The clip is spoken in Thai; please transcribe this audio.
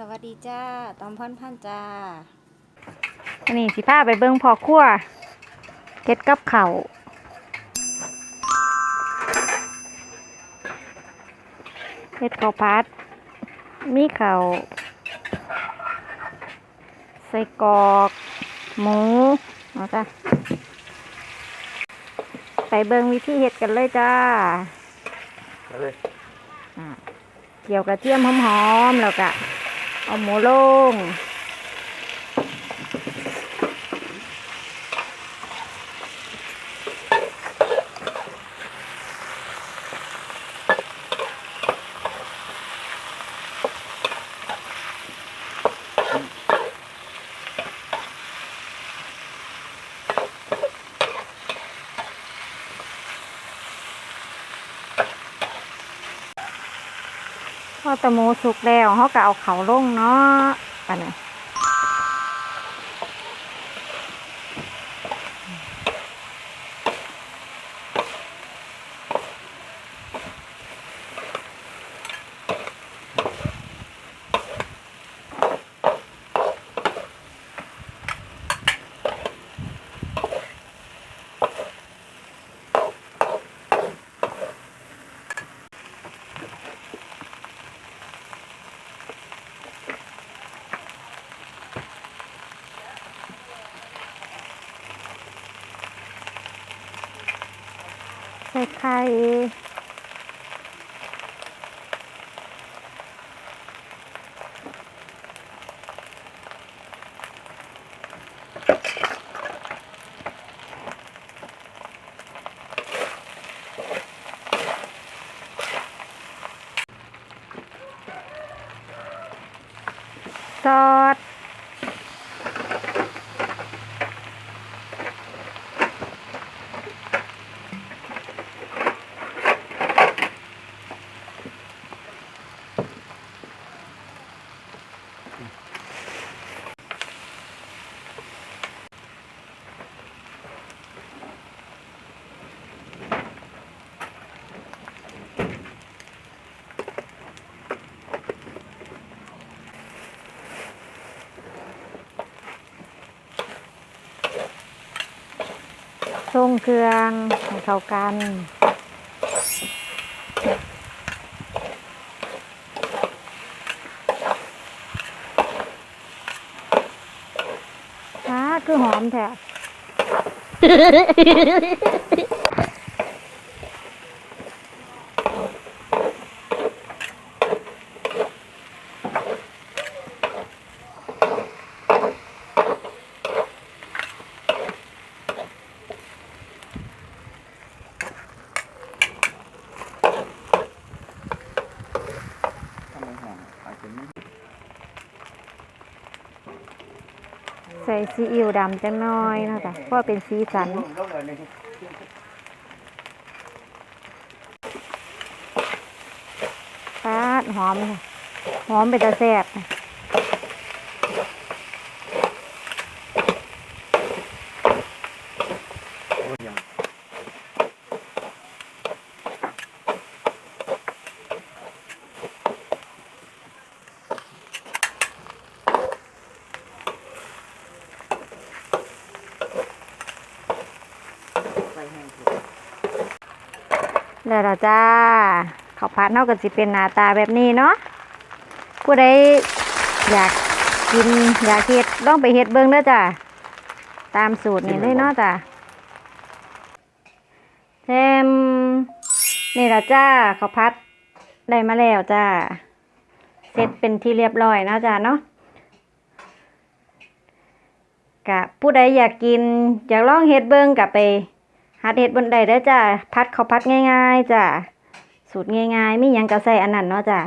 สวัสดีจ้าตอมพ่อนพันจ้าอันนี้สิพาไปเบิ่งพ่อครัวเก็ดกับเขาวเฮ็ดข้าวผัด มีข้าวใส่กรอก หมูเอาจ้ะไปเบิ่งวิธีเฮ็ดกันเลยจ้าเอาเลยอ่าเกี่ยวกระเทียมหอมๆแล้วก็ เอาหมูลง พอตะโมูสุกแล้วเขาก็เอาเขาลงเนาะอันนี้ ส่ไข่ซอส ทรงเครื่องให้เข้ากันช้าคือหอมแท้ ทำไมห่างอาจจะไม่ ใส่ซีอิ๊วดำจังน้อยเนาะจ้ะเพราะเป็นสีสัน ปาดหอมเลยหอมเป็นตาแซ่บ แล้วล่ะจ้าข้าวผัดเท่ากันสิเป็นหน้าตาแบบนี้เนาะผู้ใดอยากกินอยากเฮ็ดลองไปเฮ็ดเบิ่งเด้อจ้าตามสูตรนี่เลยเนาะจ้าเทมนี่ละจ้าข้าวผัดได้มาแล้วจ้าเสร็จเป็นที่เรียบร้อยนะจ้าเนาะกะผู้ใดอยากกินอยากลองเฮ็ดเบิ่งกะไป หัดเห็ดบนใดได้จ้ะพัดเขาพัดง่าย ๆจ้ะสูตรง่ายๆไม่ยังก็ใส่อันนั้นเนาะจ้ะ